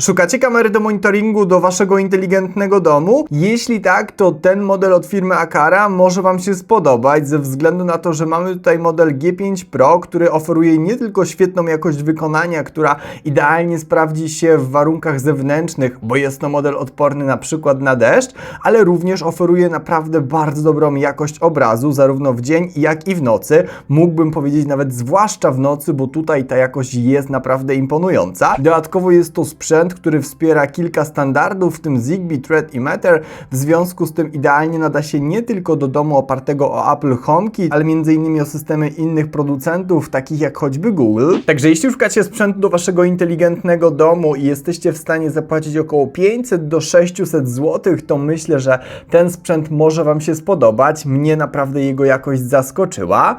Szukacie kamery do monitoringu do waszego inteligentnego domu? Jeśli tak, to ten model od firmy Akara może wam się spodobać ze względu na to, że mamy tutaj model G5 Pro, który oferuje nie tylko świetną jakość wykonania, która idealnie sprawdzi się w warunkach zewnętrznych, bo jest to model odporny na przykład na deszcz, ale również oferuje naprawdę bardzo dobrą jakość obrazu, zarówno w dzień, jak i w nocy. Mógłbym powiedzieć nawet zwłaszcza w nocy, bo tutaj ta jakość jest naprawdę imponująca. Dodatkowo jest to sprzęt, który wspiera kilka standardów, w tym Zigbee, Thread i Matter. W związku z tym idealnie nada się nie tylko do domu opartego o Apple HomeKit, ale m.in. o systemy innych producentów, takich jak choćby Google. Także jeśli szukacie sprzętu do waszego inteligentnego domu i jesteście w stanie zapłacić około 500 do 600 zł, to myślę, że ten sprzęt może wam się spodobać. Mnie naprawdę jego jakość zaskoczyła.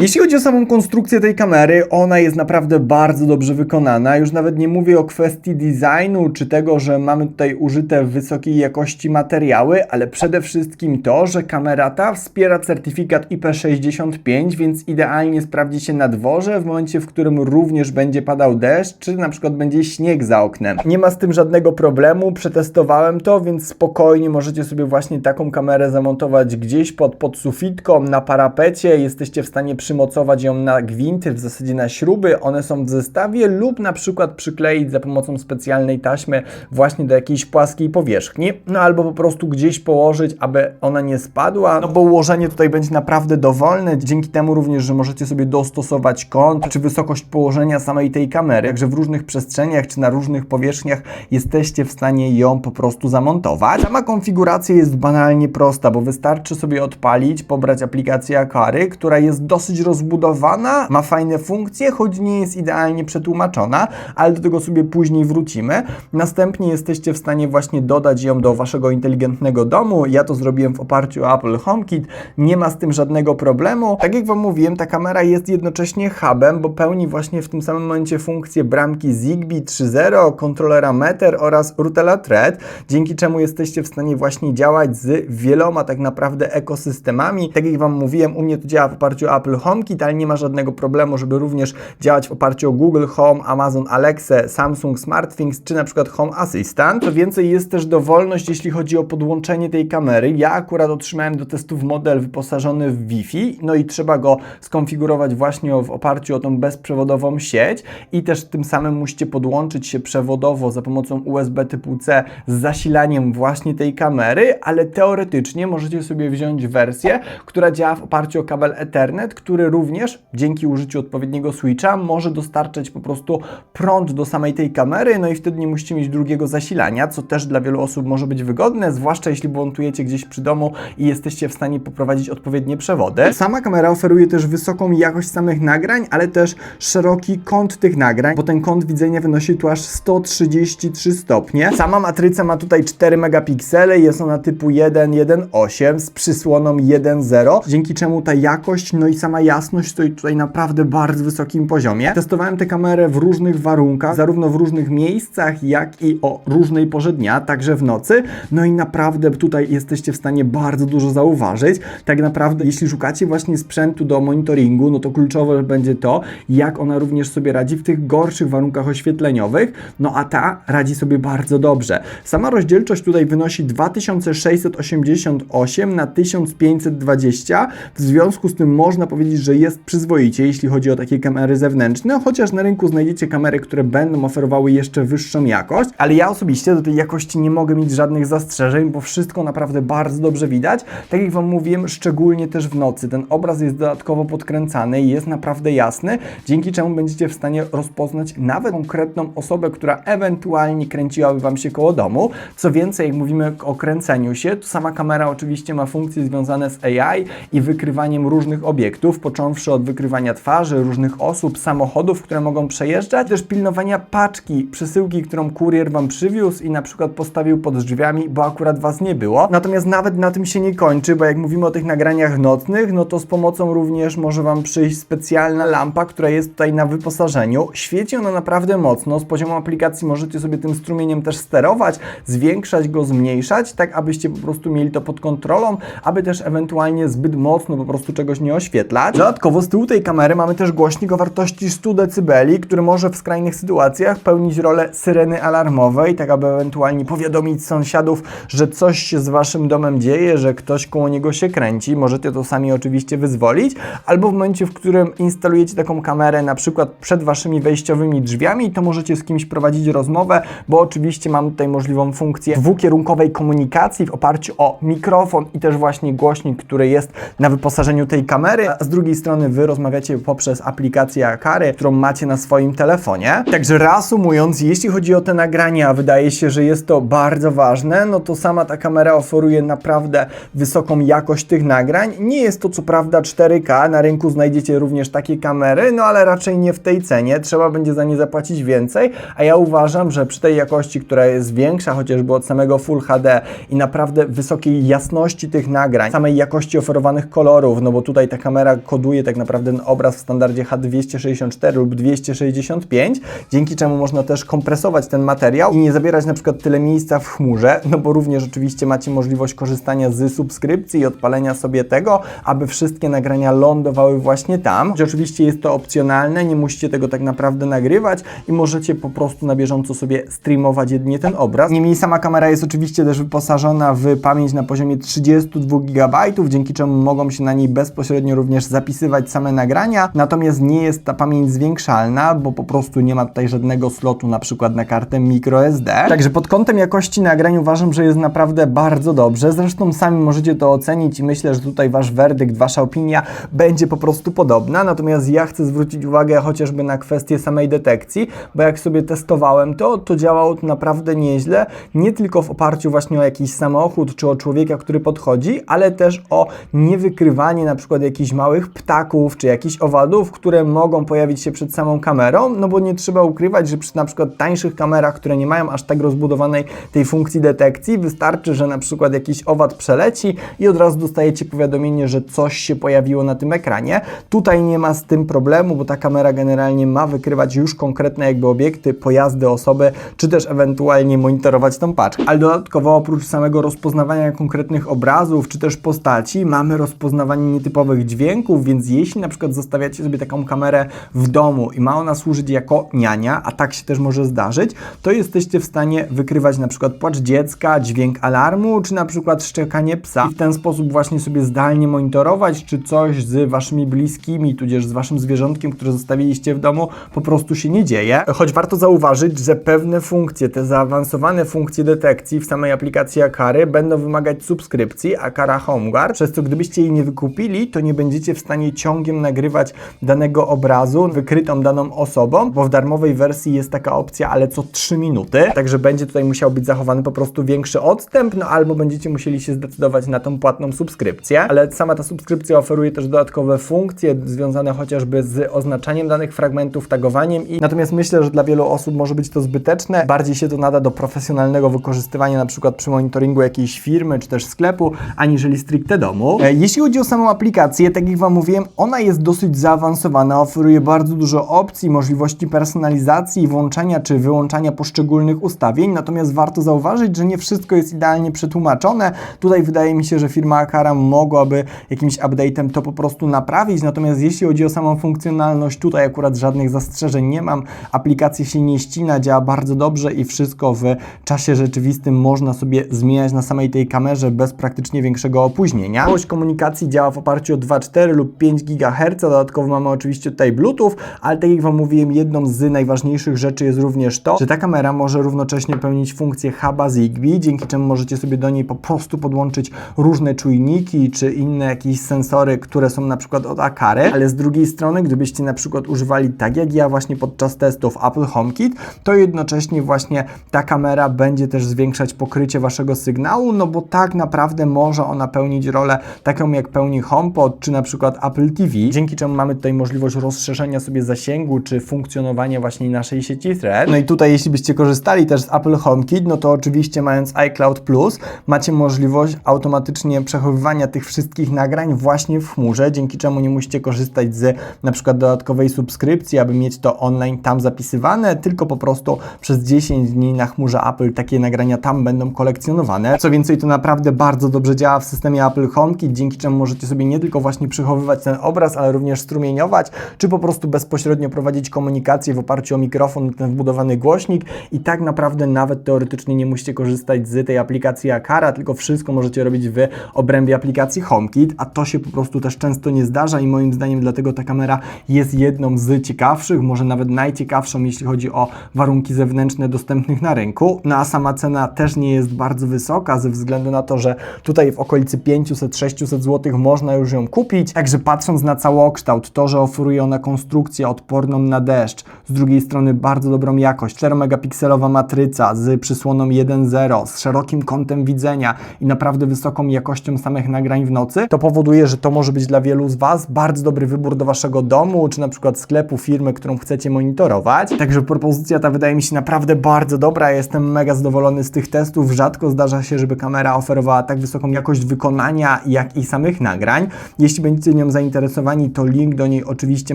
Jeśli chodzi o samą konstrukcję tej kamery, ona jest naprawdę bardzo dobrze wykonana. Już nawet nie mówię o kwestii designu czy tego, że mamy tutaj użyte wysokiej jakości materiały, ale przede wszystkim to, że kamera ta wspiera certyfikat IP65, więc idealnie sprawdzi się na dworze w momencie, w którym również będzie padał deszcz, czy na przykład będzie śnieg za oknem. Nie ma z tym żadnego problemu, przetestowałem to, więc spokojnie możecie sobie właśnie taką kamerę zamontować gdzieś pod, pod sufitką, na parapecie, jesteście w stanie przymocować ją na gwinty, w zasadzie na śruby, one są w zestawie lub na przykład przykleić za pomocą specjalnej taśmy właśnie do jakiejś płaskiej powierzchni, no albo po prostu gdzieś położyć, aby ona nie spadła, no bo ułożenie tutaj będzie naprawdę dowolne, dzięki temu również, że możecie sobie dostosować kąt czy wysokość położenia samej tej kamery, także w różnych przestrzeniach czy na różnych powierzchniach jesteście w stanie ją po prostu zamontować. Sama konfiguracja jest banalnie prosta, bo wystarczy sobie odpalić, pobrać aplikację Akary, która jest dosyć rozbudowana, ma fajne funkcje, choć nie jest idealnie przetłumaczona, ale do tego sobie później wrócimy. Następnie jesteście w stanie właśnie dodać ją do waszego inteligentnego domu. Ja to zrobiłem w oparciu o Apple HomeKit, nie ma z tym żadnego problemu. Tak jak Wam mówiłem, ta kamera jest jednocześnie hubem, bo pełni właśnie w tym samym momencie funkcję bramki Zigbee 3.0, kontrolera Meter oraz Rutela Thread, dzięki czemu jesteście w stanie właśnie działać z wieloma tak naprawdę ekosystemami. Tak jak Wam mówiłem, u mnie to działa w oparciu o Apple HomeKit, ale nie ma żadnego problemu, żeby również działać w oparciu o Google Home, Amazon Alexa, Samsung SmartThings czy na przykład Home Assistant. Co więcej, jest też dowolność, jeśli chodzi o podłączenie tej kamery. Ja akurat otrzymałem do testów model wyposażony w Wi-Fi, no i trzeba go skonfigurować właśnie w oparciu o tą bezprzewodową sieć i też tym samym musicie podłączyć się przewodowo za pomocą USB typu C z zasilaniem właśnie tej kamery, ale teoretycznie możecie sobie wziąć wersję, która działa w oparciu o kabel Ethernet, który również dzięki użyciu odpowiedniego switcha może dostarczać po prostu prąd do samej tej kamery, no i wtedy nie musicie mieć drugiego zasilania, co też dla wielu osób może być wygodne, zwłaszcza jeśli montujecie gdzieś przy domu i jesteście w stanie poprowadzić odpowiednie przewody. Sama kamera oferuje też wysoką jakość samych nagrań, ale też szeroki kąt tych nagrań, bo ten kąt widzenia wynosi tu aż 133 stopnie. Sama matryca ma tutaj 4 megapiksele, jest ona typu 1.1.8 z przysłoną 1.0, dzięki czemu ta jakość, no i sama jasność stoi tutaj naprawdę bardzo wysokim poziomie. Testowałem tę kamerę w różnych warunkach, zarówno w różnych miejscach, jak i o różnej porze dnia, także w nocy. No i naprawdę tutaj jesteście w stanie bardzo dużo zauważyć. Tak naprawdę, jeśli szukacie właśnie sprzętu do monitoringu, no to kluczowe będzie to, jak ona również sobie radzi w tych gorszych warunkach oświetleniowych. No a ta radzi sobie bardzo dobrze. Sama rozdzielczość tutaj wynosi 2688 na 1520. W związku z tym można powiedzieć, że jest przyzwoicie, jeśli chodzi o takie kamery zewnętrzne, chociaż na rynku znajdziecie kamery, które będą oferowały jeszcze wyższą jakość, ale ja osobiście do tej jakości nie mogę mieć żadnych zastrzeżeń, bo wszystko naprawdę bardzo dobrze widać. Tak jak Wam mówiłem, szczególnie też w nocy. Ten obraz jest dodatkowo podkręcany i jest naprawdę jasny, dzięki czemu będziecie w stanie rozpoznać nawet konkretną osobę, która ewentualnie kręciłaby Wam się koło domu. Co więcej, jak mówimy o kręceniu się, to sama kamera oczywiście ma funkcje związane z AI i wykrywaniem różnych obiektów, począwszy od wykrywania twarzy, różnych osób, samochodów, które mogą przejeżdżać, też pilnowania paczki, przesyłki, którą kurier Wam przywiózł i na przykład postawił pod drzwiami, bo akurat Was nie było. Natomiast nawet na tym się nie kończy, bo jak mówimy o tych nagraniach nocnych, no to z pomocą również może Wam przyjść specjalna lampa, która jest tutaj na wyposażeniu. Świeci ona naprawdę mocno, z poziomu aplikacji możecie sobie tym strumieniem też sterować, zwiększać go, zmniejszać, tak abyście po prostu mieli to pod kontrolą, aby też ewentualnie zbyt mocno po prostu czegoś nie oświetlać. Dodatkowo z tyłu tej kamery mamy też głośnik o wartości 100 dB, który może w skrajnych sytuacjach pełnić rolę syreny alarmowej, tak aby ewentualnie powiadomić sąsiadów, że coś się z waszym domem dzieje, że ktoś koło niego się kręci. Możecie to sami oczywiście wyzwolić, albo w momencie, w którym instalujecie taką kamerę na przykład przed waszymi wejściowymi drzwiami, to możecie z kimś prowadzić rozmowę, bo oczywiście mam tutaj możliwą funkcję dwukierunkowej komunikacji w oparciu o mikrofon i też właśnie głośnik, który jest na wyposażeniu tej kamery, a z drugiej strony wy rozmawiacie poprzez aplikację Akary, którą macie na swoim telefonie. Także reasumując, jeśli chodzi o te nagrania, wydaje się, że jest to bardzo ważne, no to sama ta kamera oferuje naprawdę wysoką jakość tych nagrań. Nie jest to co prawda 4K, na rynku znajdziecie również takie kamery, no ale raczej nie w tej cenie, trzeba będzie za nie zapłacić więcej, a ja uważam, że przy tej jakości, która jest większa chociażby od samego Full HD i naprawdę wysokiej jasności tych nagrań, samej jakości oferowanych kolorów, no bo tutaj ta kamera koduje tak naprawdę obraz w standardzie H264 lub 265, dzięki czemu można też kompresować ten materiał i nie zabierać na przykład tyle miejsca w chmurze, no bo również oczywiście macie możliwość korzystania z subskrypcji i odpalenia sobie tego, aby wszystkie nagrania lądowały właśnie tam. Choć oczywiście jest to opcjonalne, nie musicie tego tak naprawdę nagrywać i możecie po prostu na bieżąco sobie streamować jedynie ten obraz. Niemniej sama kamera jest oczywiście też wyposażona w pamięć na poziomie 32 GB, dzięki czemu mogą się na niej bezpośrednio również zapisywać same nagrania, natomiast nie jest ta pamięć zwiększalna, bo po prostu nie ma tutaj żadnego slotu na przykład na kartę microSD. Także pod kątem jakości nagrań uważam, że jest naprawdę bardzo dobrze. Zresztą sami możecie to ocenić i myślę, że tutaj wasz werdykt, wasza opinia będzie po prostu podobna. Natomiast ja chcę zwrócić uwagę chociażby na kwestię samej detekcji, bo jak sobie testowałem to, to działało to naprawdę nieźle, nie tylko w oparciu właśnie o jakiś samochód czy o człowieka, który podchodzi, ale też o niewykrywanie na przykład jakichś małych ptaków czy jakichś owadów, które mogą pojawić się przed samą kamerą, no bo nie trzeba ukrywać, że przy na przykład tańszych kamerach, które nie mają aż tak rozbudowanej tej funkcji detekcji, wystarczy, że na przykład jakiś owad przeleci i od razu dostajecie powiadomienie, że coś się pojawiło na tym ekranie. Tutaj nie ma z tym problemu, bo ta kamera generalnie ma wykrywać już konkretne jakby obiekty, pojazdy, osoby, czy też ewentualnie monitorować tą paczkę. Ale dodatkowo oprócz samego rozpoznawania konkretnych obrazów, czy też postaci, mamy rozpoznawanie nietypowych dźwięków, więc jeśli na przykład zostawiacie sobie taką kamerę w domu i ma ona służyć jako niania, a tak się też może zdarzyć, to jesteście w stanie wykrywać na przykład płacz dziecka, dźwięk alarmu, czy na przykład szczekanie psa i w ten sposób właśnie sobie zdalnie monitorować, czy coś z waszymi bliskimi, tudzież z waszym zwierzątkiem, które zostawiliście w domu, po prostu się nie dzieje. Choć warto zauważyć, że pewne funkcje, te zaawansowane funkcje detekcji w samej aplikacji Akary będą wymagać subskrypcji Akara HomeGuard, przez co gdybyście jej nie wykupili, to nie będziecie w stanie ciągiem nagrywać danego obrazu wykrytą daną osobą, bo w darmowej wersji jest taka opcja, ale co 3 minuty, także będzie tutaj musiał być zachowany po prostu większy odstęp, no albo będziecie musieli się zdecydować na tą płatną subskrypcję, ale sama ta subskrypcja oferuje też dodatkowe funkcje związane chociażby z oznaczaniem danych fragmentów, tagowaniem i natomiast myślę, że dla wielu osób może być to zbyteczne, bardziej się to nada do profesjonalnego wykorzystywania na przykład przy monitoringu jakiejś firmy czy też sklepu, aniżeli stricte domu. E, Jeśli chodzi o samą aplikację, tak jak Wam mówiłem, ona jest dosyć zaawansowana, oferuje bardzo dużo opcji, możliwości personalizacji, włączania czy wyłączania poszczególnych ustawień, natomiast warto zauważyć, że nie wszystko jest idealnie przetłumaczone. Tutaj wydaje mi się, że firma Akara mogłaby jakimś update'em to po prostu naprawić, natomiast jeśli chodzi o samą funkcjonalność, tutaj akurat żadnych zastrzeżeń nie mam. Aplikacja się nie ścina, działa bardzo dobrze i wszystko w czasie rzeczywistym można sobie zmieniać na samej tej kamerze bez praktycznie większego opóźnienia. Całość komunikacji działa w oparciu o 2,4 lub 5 GHz, dodatkowo mamy oczywiście tutaj Bluetooth, ale tak jak Wam mówiłem, jedną z najważniejszych rzeczy jest również to, że ta kamera może równocześnie pełnić funkcję huba Zigbee, dzięki czemu możecie sobie do niej po prostu podłączyć różne czujniki czy inne jakieś sensory, które są na przykład od Akary, ale z drugiej strony, gdybyście na przykład używali tak jak ja właśnie podczas testów Apple HomeKit, to jednocześnie właśnie ta kamera będzie też zwiększać pokrycie Waszego sygnału, no bo tak naprawdę może ona pełnić rolę taką jak pełni HomePod czy na przykład Apple TV, dzięki czemu mamy tutaj możliwość rozszerzenia sobie zasięgu czy funkcjonowania właśnie naszej sieci Thread. No i tutaj jeśli byście korzystali też z Apple HomeKit, no to oczywiście mając iCloud Plus macie możliwość automatycznie przechowywania tych wszystkich nagrań właśnie w chmurze, dzięki czemu nie musicie korzystać z na przykład dodatkowej subskrypcji, aby mieć to online tam zapisywane, tylko po prostu przez 10 dni na chmurze Apple takie nagrania tam będą kolekcjonowane. Co więcej, to naprawdę bardzo dobrze działa w systemie Apple HomeKit, dzięki czemu możecie sobie nie tylko właśnie przechowywać ten obraz, ale również strumieniować, czy po prostu bezpośrednio prowadzić komunikację w oparciu o mikrofon i ten wbudowany głośnik i tak naprawdę nawet teoretycznie nie musicie korzystać z tej aplikacji Akara, tylko wszystko możecie robić w obrębie aplikacji HomeKit, a to się po prostu też często nie zdarza i moim zdaniem dlatego ta kamera jest jedną z ciekawszych, może nawet najciekawszą, jeśli chodzi o warunki zewnętrzne dostępnych na rynku. No a sama cena też nie jest bardzo wysoka ze względu na to, że tutaj w okolicy 500-600 zł można już ją kupić. Także patrząc na całokształt, to, że oferuje ona konstrukcję odporną na deszcz, z drugiej strony bardzo dobrą jakość, 4-megapikselowa matryca z przysłoną 1.0, z szerokim kątem widzenia i naprawdę wysoką jakością samych nagrań w nocy, to powoduje, że to może być dla wielu z Was bardzo dobry wybór do Waszego domu, czy na przykład sklepu, firmy, którą chcecie monitorować. Także propozycja ta wydaje mi się naprawdę bardzo dobra. Jestem mega zadowolony z tych testów. Rzadko zdarza się, żeby kamera oferowała tak wysoką jakość wykonania, jak i samych nagrań. Jeśli będziecie nią zainteresowani, to link do niej oczywiście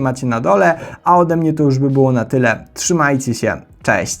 macie na dole, a ode mnie to już by było na tyle. Trzymajcie się. Cześć!